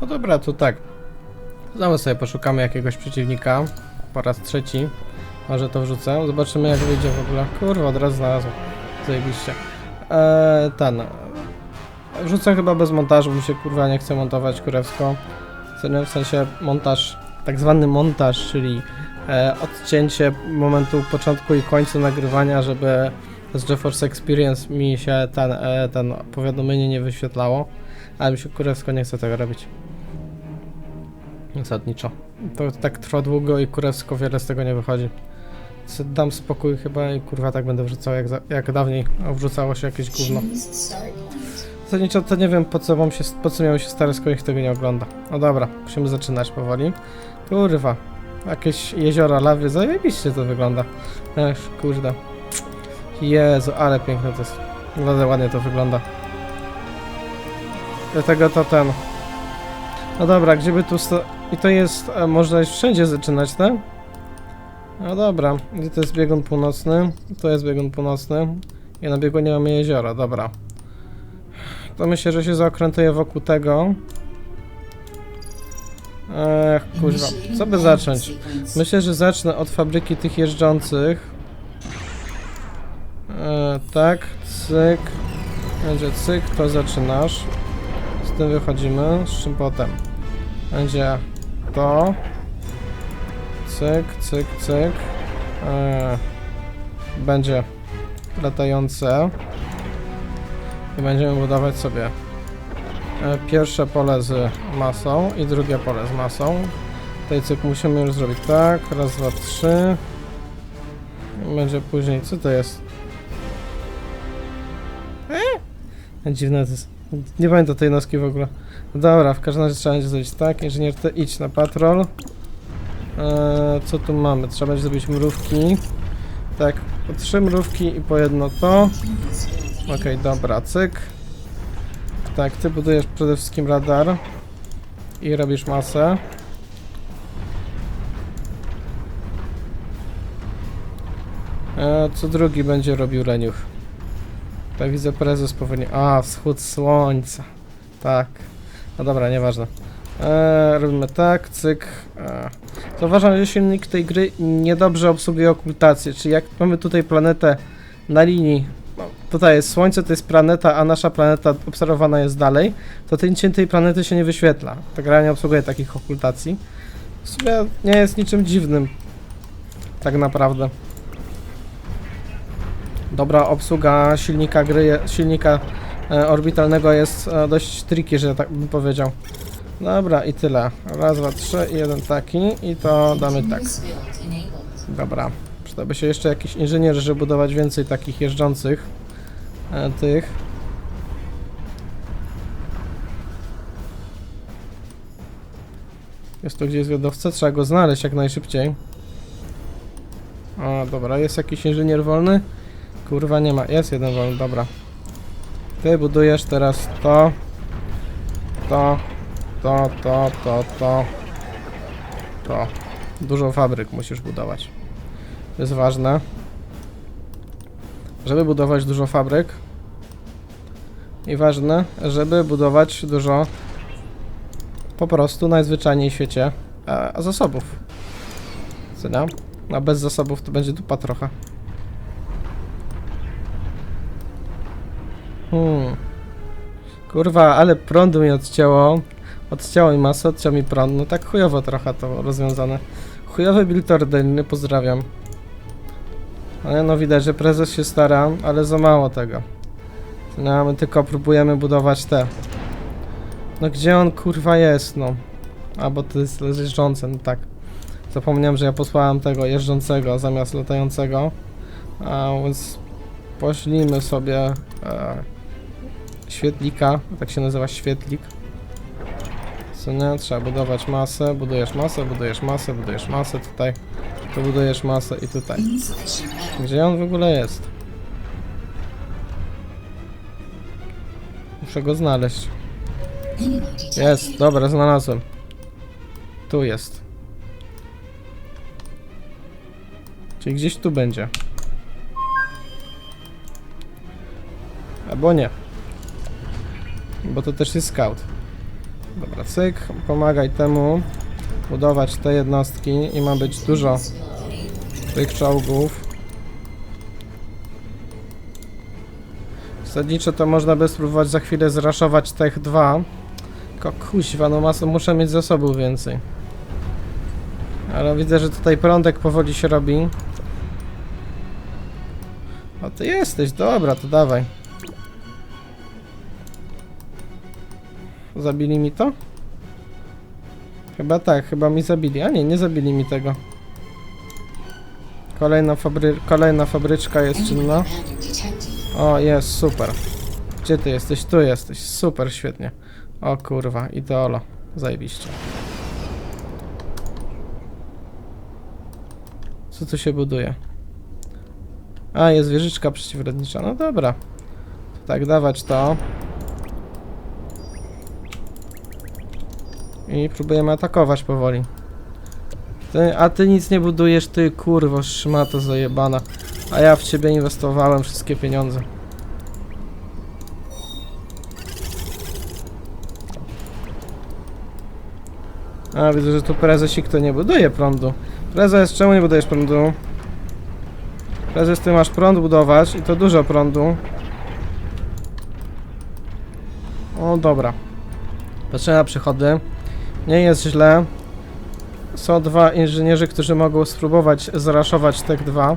No dobra, to tak. Znowu sobie poszukamy jakiegoś przeciwnika. Po raz trzeci. Może to wrzucę. Zobaczymy jak wyjdzie w ogóle. Kurwa, od razu znalazłem. Zajebiście. Eee, ten. Wrzucę chyba bez montażu, bo mi się kurwa nie chce montować kurewsko. W sensie montaż, tak zwany montaż, czyli e, odcięcie momentu początku i końcu nagrywania, żeby z GeForce Experience mi się ten, e, ten powiadomienie nie wyświetlało. Ale mi się kurewsko nie chce tego robić. Zasadniczo. To tak trwa długo i kurewsko wiele z tego nie wychodzi. Dam spokój chyba i kurwa tak będę wrzucał jak, za, jak dawniej wrzucało się jakieś gówno. Zasadniczo to nie wiem po co mam się, po co miało się stare, skoro nikt tego nie ogląda. No dobra, musimy zaczynać powoli. Kurwa, jakieś jeziora lawy, zajebiście to wygląda. Ech, kurde. Jezu, ale piękne to jest. Bardzo ładnie to wygląda. Dlatego to ten... No dobra, gdzie by tu sto... I to jest... E, można już wszędzie zaczynać, tak? No dobra, gdzie to jest biegun północny? To jest biegun północny. I na biegunie mamy jezioro, dobra. To myślę, że się zaokrętuję wokół tego. Ech, kurwa, co by zacząć? Myślę, że zacznę od fabryki tych jeżdżących. E, tak, cyk. Będzie cyk, to zaczynasz. Z tym wychodzimy, z czym potem? Będzie to. Cyk, cyk, cyk. E, będzie latające. I będziemy budować sobie e, pierwsze pole z masą i drugie pole z masą. Tutaj cyk musimy już zrobić tak. Raz, dwa, trzy. I Będzie później. Co to jest? Eee? Dziwne to jest. Nie pamiętam tej noski w ogóle. Dobra, w każdym razie trzeba będzie zrobić tak. Inżynier, ty idź na patrol. Eee, co tu mamy? Trzeba będzie zrobić mrówki. Tak, po trzy mrówki i po jedno to. Okej, dobra, cyk. Tak, ty budujesz przede wszystkim radar. I robisz masę. E, co drugi będzie robił Reniuch? Tak widzę prezes powinien... A, wschód słońca. Tak. No dobra, nieważne. E, robimy tak, cyk. E. Zauważam, że silnik tej gry niedobrze obsługuje okultację, czyli jak mamy tutaj planetę na linii, no, tutaj jest Słońce, to jest planeta, a nasza planeta obserwowana jest dalej, to ten cień tej planety się nie wyświetla. Ta gra nie obsługuje takich okultacji. W sumie nie jest niczym dziwnym. Tak naprawdę. Dobra obsługa silnika gry, silnika e, orbitalnego jest e, dość tricky, że tak bym powiedział. Dobra, i tyle. Raz, dwa, trzy i jeden taki i to damy tak. Dobra. Przydałby się jeszcze jakiś inżynier, żeby budować więcej takich jeżdżących e, tych. Jest tu gdzieś zwiadowca, trzeba go znaleźć jak najszybciej. O, dobra, jest jakiś inżynier wolny? Kurwa nie ma, jest jeden wolny, dobra. Ty budujesz teraz to, to, to, to, to, to, to. Dużo fabryk musisz budować. To jest ważne. Żeby budować dużo fabryk. I ważne, żeby budować dużo po prostu najzwyczajniej w świecie e, zasobów. Nie? A bez zasobów to będzie dupa trochę. Hmm. Kurwa, ale prądu mi odcięło. Odcięło mi masę, odcięło mi prąd. No tak chujowo trochę to rozwiązane. Chujowy build orderny, pozdrawiam. Ale no widać, że prezes się stara, ale za mało tego. No, my tylko próbujemy budować te. No gdzie on kurwa jest, no? A, bo to jest jeżdżące, no tak. Zapomniałem, że ja posłałem tego jeżdżącego zamiast latającego. A więc poślimy sobie e, świetlika, tak się nazywa świetlik. Co nie? Trzeba budować masę, budujesz masę, budujesz masę, budujesz masę tutaj. Tu budujesz masę i tutaj. Gdzie on w ogóle jest? Muszę go znaleźć. Jest, dobra, znalazłem. Tu jest. Czyli gdzieś tu będzie. Albo nie. Bo to też jest scout. Dobra, cyk, pomagaj temu budować te jednostki i ma być dużo tych czołgów. Zasadniczo to można by spróbować za chwilę zraszować tych dwa. Tylko kuźwa, no masę muszę mieć zasobów więcej. Ale widzę, że tutaj prądek powoli się robi. A ty jesteś, dobra, to dawaj. Zabili mi to? Chyba tak, chyba mi zabili. A nie, nie zabili mi tego. Kolejna, fabry kolejna fabryczka jest czynna. O, jest, super. Gdzie ty jesteś? Tu jesteś. Super, świetnie. O kurwa, ideolo. Zajebiście. Co tu się buduje? A, jest wieżyczka przeciwlotnicza. No dobra. Tak, dawać to. I próbujemy atakować powoli. Ty, a ty nic nie budujesz, ty kurwo, szmato zajebana. A ja w ciebie inwestowałem wszystkie pieniądze. A, widzę, że tu prezesik to nie buduje prądu. Prezes, czemu nie budujesz prądu? Prezes, ty masz prąd budować i to dużo prądu. O, dobra. Patrzę na przychody. Nie jest źle. Są dwa inżynierzy, którzy mogą spróbować zraszować Tek 2.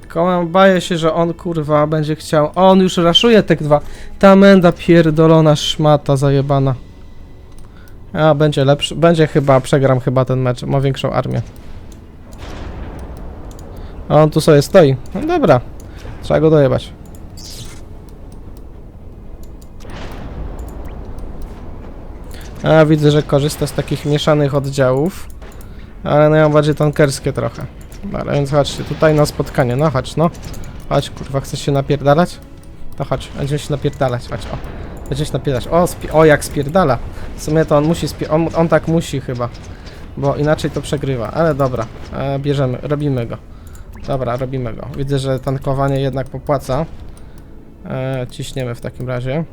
Tylko mam- baję się, że on kurwa będzie chciał. O, on już raszuje Tek 2. Ta menda pierdolona szmata zajebana. A, będzie lepszy. Będzie chyba, przegram chyba ten mecz. Ma większą armię. A on tu sobie stoi. No dobra. Trzeba go dojebać. A widzę, że korzysta z takich mieszanych oddziałów. Ale no ja mam bardziej tankerskie trochę. Dobra, więc chodźcie tutaj na spotkanie. No chodź, no. Chodź, kurwa, chcesz się napierdalać? To chodź, będziemy się napierdalać, chodź, o. Będziemy się napierdalać. O, o jak spierdala. W sumie to on musi on, on tak musi chyba. Bo inaczej to przegrywa, ale dobra. E, bierzemy, robimy go. Dobra, robimy go. Widzę, że tankowanie jednak popłaca. E, ciśniemy w takim razie.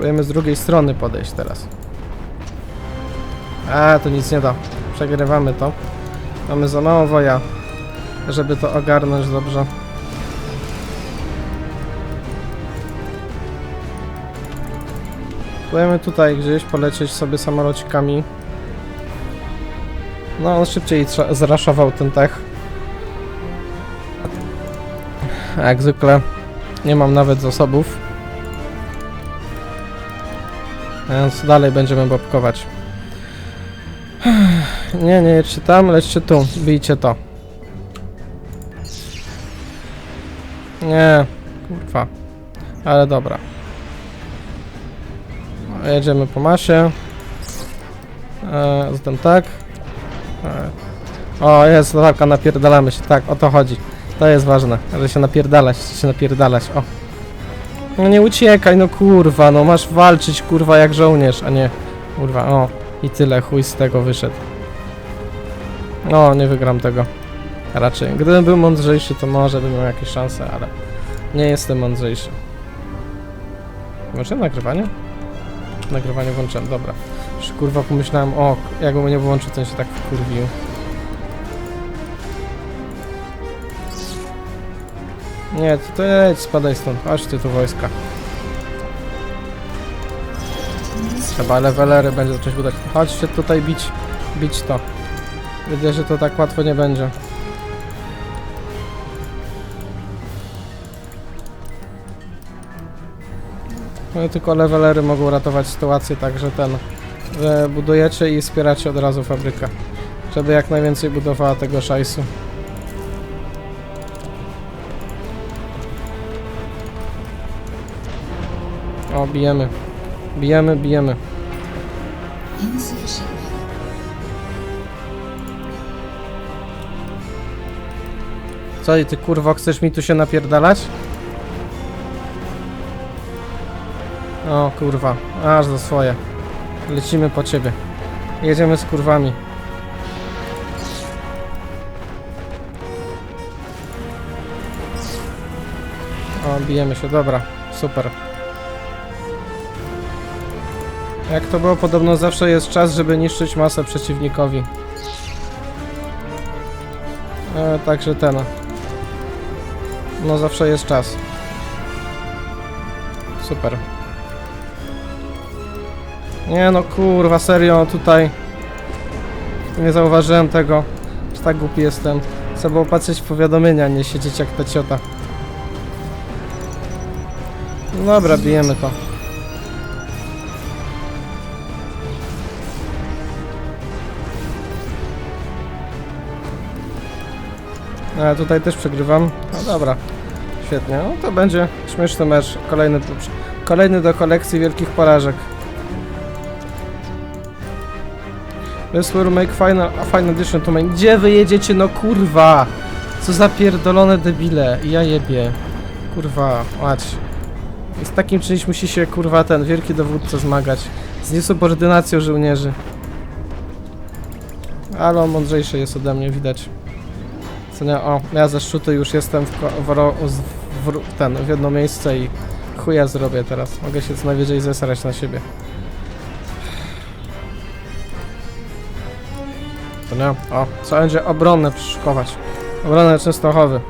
Próbujemy z drugiej strony podejść teraz. A, to nic nie da. Przegrywamy to. Mamy za mało woja, żeby to ogarnąć dobrze. Próbujemy tutaj gdzieś polecieć sobie samolocikami. No, on szybciej zraszował ten tech. A Jak zwykle nie mam nawet zasobów. Więc dalej będziemy babkować. Nie, nie jedźcie tam, lećcie tu. Bijcie to. Nie, kurwa. Ale dobra. Jedziemy po masie. E, zatem tak. E, o, jest walka, napierdalamy się. Tak, o to chodzi. To jest ważne, że się napierdalać, się napierdalać. O. No nie uciekaj, no kurwa, no masz walczyć kurwa jak żołnierz, a nie kurwa, o i tyle, chuj z tego wyszedł. No, nie wygram tego. Raczej, gdybym był mądrzejszy, to może bym miał jakieś szanse, ale nie jestem mądrzejszy. Może nagrywanie? Nagrywanie włączyłem, dobra. Już kurwa pomyślałem, o, jakbym nie włączył, to on się tak wkurwił. Nie, to, to spadaj stąd, chodź ty tu wojska. Trzeba levelery będzie zacząć budować. Chodźcie tutaj bić, bić to. Widzę, że to tak łatwo nie będzie. No tylko levelery mogą ratować sytuację, także ten że budujecie i wspieracie od razu fabrykę. Żeby jak najwięcej budowała tego szajsu. O, bijemy. Bijemy, bijemy. Co ty kurwo, chcesz mi tu się napierdalać? O kurwa, aż za swoje. Lecimy po ciebie. Jedziemy z kurwami. O, bijemy się, dobra, super. Jak to było, podobno zawsze jest czas, żeby niszczyć masę przeciwnikowi. E, także ten. No zawsze jest czas. Super. Nie no kurwa, serio, tutaj nie zauważyłem tego, że tak głupi jestem. Trzeba było patrzeć w powiadomienia, nie siedzieć jak ta ciota. Dobra, bijemy to. A tutaj też przegrywam. No dobra, świetnie. No to będzie śmieszny mecz. Kolejny, kolejny do kolekcji wielkich porażek. This will make final, a final addition to main. Gdzie wy jedziecie? No kurwa! Co za pierdolone debile. Ja jebie. Kurwa, mać. Z takim czymś musi się kurwa ten wielki dowódca zmagać. Z niesubordynacją żołnierzy. Ale on mądrzejszy jest ode mnie, widać. Co nie? O, ja ze szczytu już jestem w, w, w, ten, w jedno miejsce i chuja zrobię teraz. Mogę się co najwyżej zesrać na siebie. To nie? O, co będzie obronne przyszykować. Obronę Częstochowy.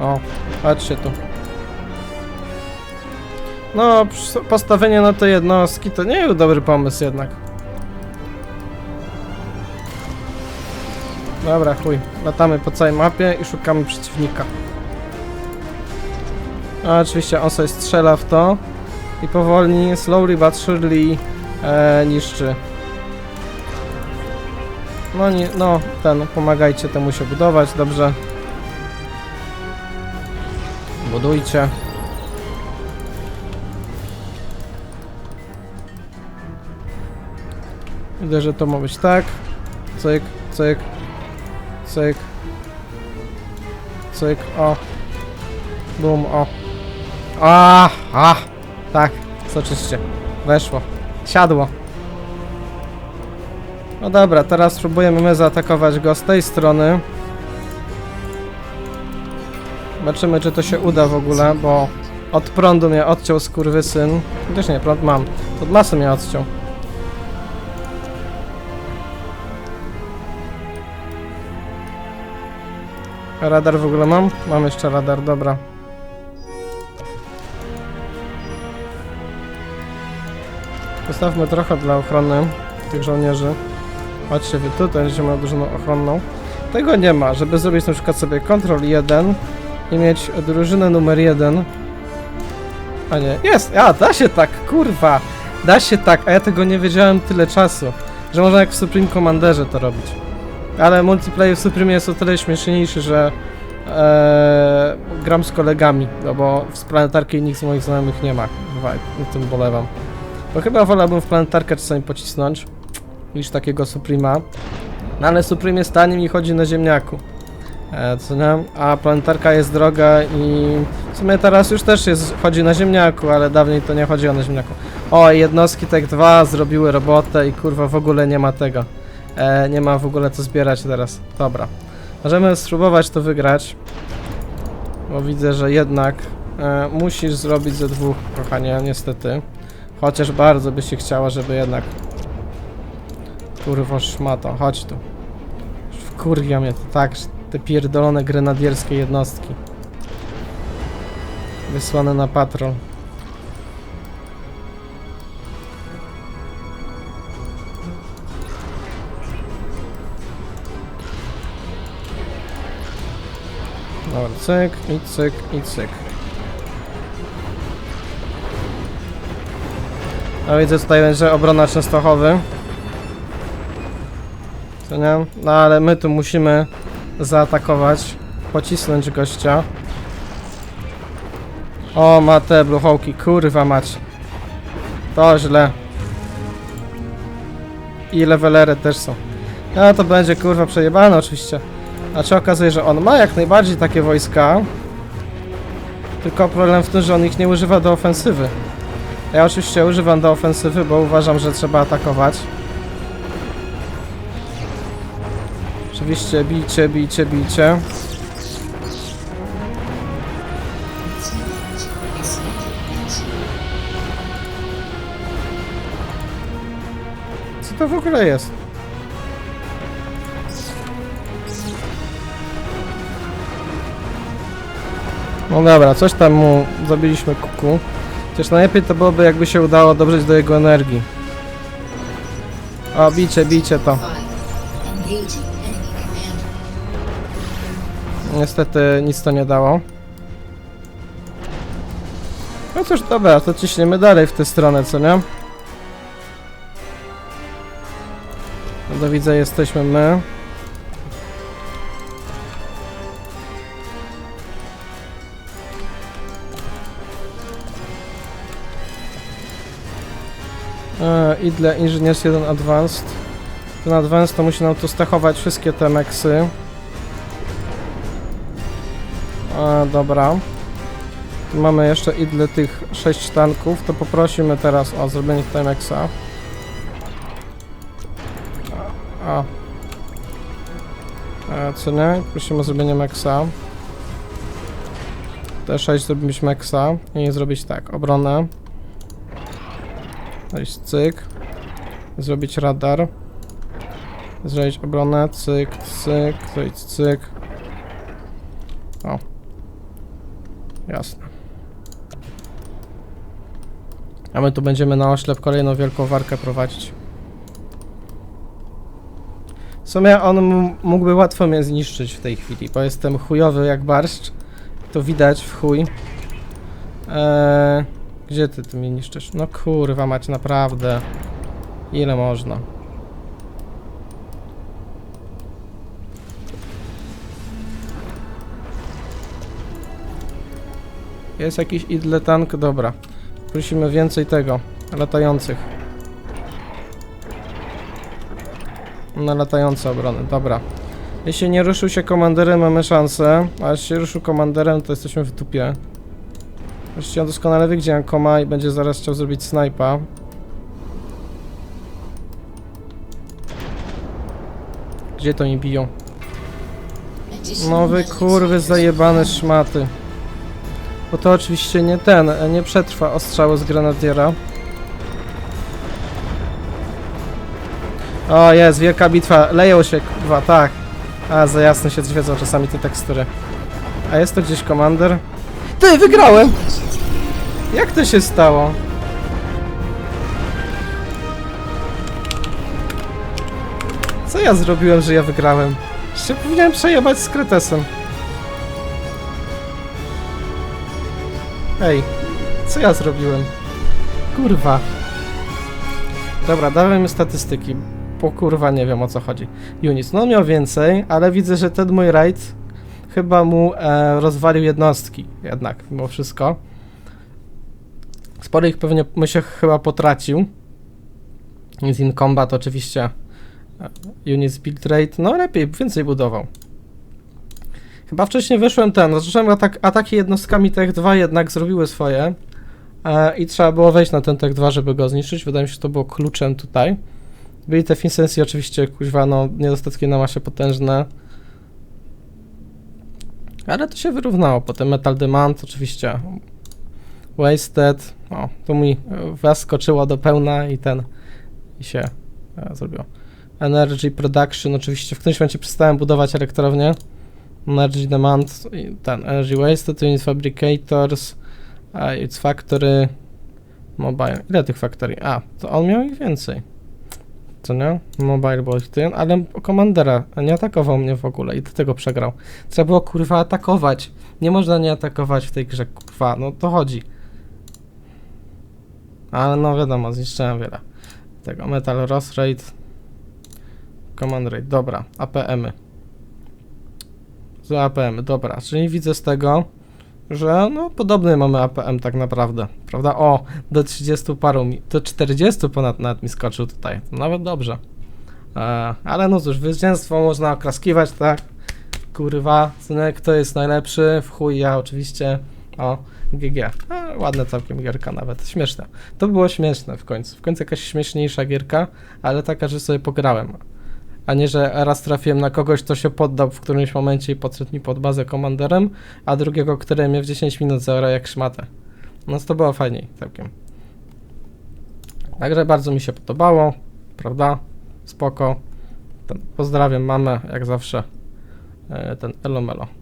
O, patrzcie tu. No, postawienie na te jednostki to nie był dobry pomysł jednak. Dobra, chuj. Latamy po całej mapie i szukamy przeciwnika. A oczywiście on sobie strzela w to i powolnie, slowly but surely e, niszczy. No nie, no ten, pomagajcie temu się budować, dobrze. Budujcie. Widzę, że to ma być tak. Cyk, cyk, cyk. Cyk, o. Bum, o. A, a, tak, soczyście. Weszło. Siadło. No dobra, teraz spróbujemy my zaatakować go z tej strony. Zobaczymy, czy to się uda w ogóle, bo od prądu mnie odciął skurwysyn. Też nie, prąd mam. Od masy mnie odciął. Radar w ogóle mam? Mam jeszcze radar, dobra. Postawmy trochę dla ochrony tych żołnierzy. Chodźcie wy tu, to będziemy miał drużynę ochronną. Tego nie ma, żeby zrobić na przykład sobie Ctrl 1 i mieć drużynę numer 1. A nie, jest! A, da się tak, kurwa! Da się tak, a ja tego nie wiedziałem tyle czasu, że można jak w Supreme Commanderze to robić. Ale multiplayer w Supreme jest o tyle śmieszniejszy, że e, gram z kolegami, no bo z planetarki nikt z moich znajomych nie ma. Na tym bolewam. Bo chyba wolałbym w planetarkę czasami pocisnąć niż takiego Suprema. No ale Supreme jest tanim i chodzi na ziemniaku. E, co nie? A planetarka jest droga i w sumie teraz już też jest, chodzi na ziemniaku, ale dawniej to nie chodziło na ziemniaku. O, jednostki Tek 2 zrobiły robotę i kurwa w ogóle nie ma tego. E, nie ma w ogóle co zbierać teraz. Dobra. Możemy spróbować to wygrać. Bo widzę, że jednak e, musisz zrobić ze dwóch, kochanie, niestety. Chociaż bardzo by się chciała, żeby jednak... Kurwa szmato, chodź tu. Wkurwia mnie to tak, te pierdolone grenadierskie jednostki. Wysłane na patrol. Cyk, i cyk, i cyk. No widzę tutaj będzie obrona Częstochowy. Co nie? No ale my tu musimy zaatakować, pocisnąć gościa. O, ma te bluchołki, kurwa mać. To źle. I levelery też są. No to będzie kurwa przejebane oczywiście. A się okazuje, że on ma jak najbardziej takie wojska. Tylko problem w tym, że on ich nie używa do ofensywy. Ja oczywiście używam do ofensywy, bo uważam, że trzeba atakować. Oczywiście bijcie, bijcie, bijcie. Co to w ogóle jest? No dobra, coś tam mu zabiliśmy kuku. Chociaż najlepiej to byłoby jakby się udało dobrać do jego energii. O, bicie, bicie to. Niestety nic to nie dało. No cóż, dobra, to ciśniemy dalej w tę stronę, co nie? No do widza jesteśmy my. I dla Engineers 1 Advanced. Ten Advanced to musi nam tu stachować wszystkie te meksy. E, dobra. Tu mamy jeszcze i dla tych 6 tanków, to poprosimy teraz o zrobienie Timexa. A. E, nie? Prosimy o zrobienie Mexa. T6 zrobić Mexa i zrobić tak, obronę. Zrobić cyk. Zrobić radar. Zrobić obronę, cyk, cyk, zrobić cyk. O. Jasne. A my tu będziemy na oślep kolejną wielką warkę prowadzić. W sumie on mógłby łatwo mnie zniszczyć w tej chwili, bo jestem chujowy jak barszcz. To widać w chuj. Eee, gdzie ty, ty mnie niszczysz? No kurwa mać, naprawdę. Ile można? Jest jakiś idle tank? Dobra. Prosimy więcej tego, latających. Na latające obrony, dobra. Jeśli nie ruszył się komanderem, mamy szansę. A jeśli się ruszył komanderem, to jesteśmy w dupie. Właściwie on doskonale wie, gdzie Ankoma i będzie zaraz chciał zrobić snajpa. Gdzie to nie biją? No wy kurwy zajebane szmaty. Bo to oczywiście nie ten, nie przetrwa ostrzały z grenadiera. O jest, wielka bitwa, leją się kurwa, tak. A za jasno się świecą czasami te tekstury. A jest to gdzieś komander? Ty, wygrałem! Jak to się stało? Co ja zrobiłem, że ja wygrałem? Jeszcze powinienem przejebać z Kretesem. Ej, co ja zrobiłem? Kurwa. Dobra, dawajmy statystyki, bo kurwa nie wiem o co chodzi. Units, no miał więcej, ale widzę, że ten mój raid chyba mu e, rozwalił jednostki jednak, mimo wszystko. Sporo ich pewnie mu się chyba potracił. Jest in combat oczywiście. e, Units build rate, no lepiej, więcej budował. Chyba wcześniej wyszłem ten, zacząłem atak, ataki jednostkami Tech 2 jednak zrobiły swoje e, i trzeba było wejść na ten Tech 2, żeby go zniszczyć. Wydaje mi się, że to było kluczem tutaj. Byli te Finsensji oczywiście, kuźwa, no niedostatki na masie potężne. Ale to się wyrównało. Potem Metal Demand oczywiście. Wasted. O, tu mi e, was skoczyło do pełna i ten i się e, zrobiło. Energy Production, oczywiście w którymś momencie przestałem budować elektrownię. Energy Demand, ten Energy Wasted, Unit Fabricators, a Its Factory, Mobile. Ile tych factory? A, to on miał ich więcej. Co nie? Mobile był ten, ale komandera nie atakował mnie w ogóle i do tego przegrał. Trzeba było kurwa atakować. Nie można nie atakować w tej grze, kurwa, no to chodzi. Ale no wiadomo, zniszczyłem wiele. Tego Metal Ross Rate, Command Rate, dobra, APM-y. Z APM, dobra, czyli widzę z tego, że no podobny mamy APM tak naprawdę, prawda? O, do 30 paru, mi, do 40 ponad nawet mi skoczył tutaj, nawet dobrze. E, ale no cóż, zwycięstwo można oklaskiwać, tak? Kurwa, synek, kto jest najlepszy? W chuj ja oczywiście. O, GG. A, ładna całkiem gierka nawet, śmieszne. To było śmieszne w końcu, w końcu jakaś śmieszniejsza gierka, ale taka, że sobie pograłem. A nie, że raz trafiłem na kogoś, kto się poddał w którymś momencie i podszedł mi pod bazę komanderem, a drugiego, który mnie w 10 minut zaorał jak szmatę. No to było fajniej całkiem. Także bardzo mi się podobało, prawda? Spoko. Ten, pozdrawiam mamę, jak zawsze. E, ten Elomelo.